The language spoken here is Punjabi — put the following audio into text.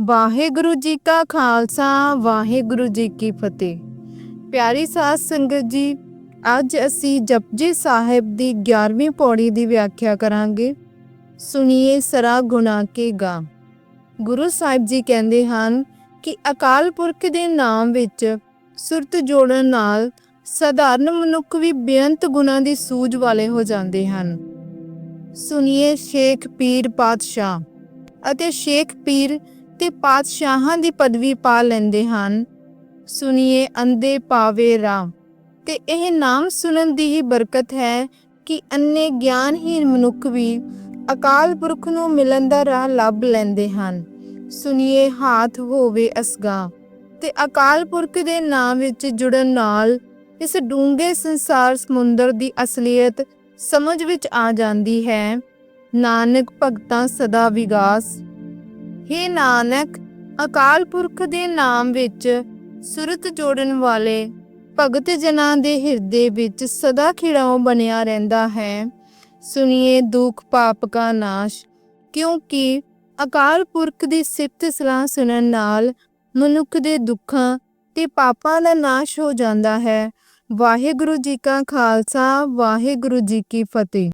ਵਾਹਿਗੁਰੂ ਜੀ ਕਾ ਖਾਲਸਾ, ਵਾਹਿਗੁਰੂ ਜੀ ਕੀ ਫਤਿਹ। ਪਿਆਰੀ ਸਾਧ ਸੰਗਤ ਜੀ, ਅੱਜ ਅਸੀਂ ਜਪਜੀ ਸਾਹਿਬ ਦੀ 11ਵੀਂ ਪੌੜੀ ਦੀ ਵਿਆਖਿਆ ਕਰਾਂਗੇ। ਸੁਣੀਏ ਸਰਾ ਗੁਨਾ ਕੇ ਗਾ। ਗੁਰੂ ਸਾਹਿਬ ਜੀ ਕਹਿੰਦੇ ਹਨ ਕਿ ਅਕਾਲ ਪੁਰਖ ਦੇ ਨਾਮ ਵਿੱਚ ਸੁਰਤ ਜੋੜਨ ਨਾਲ ਸਧਾਰਨ ਮਨੁੱਖ ਵੀ ਬੇਅੰਤ ਗੁਣਾ ਦੀ ਸੂਝ ਵਾਲੇ ਹੋ ਜਾਂਦੇ ਹਨ। ਸੁਣੀਏ ਸ਼ੇਖ ਪੀਰ ਪਾਤਸ਼ਾਹ ਅਤੇ ਸ਼ੇਖ ਪੀਰ ਤੇ ਪਾਤਸ਼ਾਹਾਂ ਦੀ ਪਦਵੀ ਪਾ ਲੈਂਦੇ ਹਨ। ਸੁਣੀਏ ਅੰਦੇ ਪਾਵੇ ਰਾਹ ਤੇ ਇਹ ਨਾਮ ਸੁਣਨ ਦੀ ਹੀ ਬਰਕਤ ਹੈ ਕਿ ਅੰਨੇ ਗਿਆਨਹੀਨ ਮਨੁੱਖ ਵੀ ਅਕਾਲ ਪੁਰਖ ਨੂੰ ਮਿਲਣ ਦਾ ਰਾਹ ਲੱਭ ਲੈਂਦੇ ਹਨ। ਸੁਣੀਏ, ਹਾਥ ਹੋਵੇ ਅਸਗਾ। ਤੇ ਅਕਾਲ ਪੁਰਖ ਦੇ ਨਾਮ ਵਿੱਚ ਜੁੜਨ ਨਾਲ ਇਸ ਡੂੰਘੇ ਸੰਸਾਰ ਸਮੁੰਦਰ ਦੀ ਅਸਲੀਅਤ ਸਮਝ ਵਿੱਚ ਆ ਜਾਂਦੀ ਹੈ। ਨਾਨਕ ਭਗਤਾਂ ਸਦਾ ਵਿਗਾਸ। हे ਨਾਨਕ, ਅਕਾਲ ਪੁਰਖ ਦੇ ਨਾਮ ਵਿੱਚ ਸੁਰਤ ਜੋੜਨ ਵਾਲੇ ਭਗਤ ਜਨਾਂ ਦੇ ਹਿਰਦੇ ਵਿੱਚ ਸਦਾ ਖਿੜਾਉ ਬਣਿਆ ਰਹਿੰਦਾ ਹੈ। ਸੁਣੀਏ ਦੁੱਖ ਪਾਪ ਕਾ ਨਾਸ਼, ਕਿਉਂਕਿ ਅਕਾਲ ਪੁਰਖ ਦੀ ਸਿਫਤ ਸਲਾਹ ਸੁਣਨ ਨਾਲ ਮਨੁੱਖ ਦੇ ਦੁੱਖਾਂ ਤੇ ਪਾਪਾਂ ਦਾ ਨਾਸ਼ ਹੋ ਜਾਂਦਾ ਹੈ। ਵਾਹਿਗੁਰੂ ਜੀ ਕਾ ਖਾਲਸਾ, ਵਾਹਿਗੁਰੂ ਜੀ ਕੀ ਫਤਿਹ।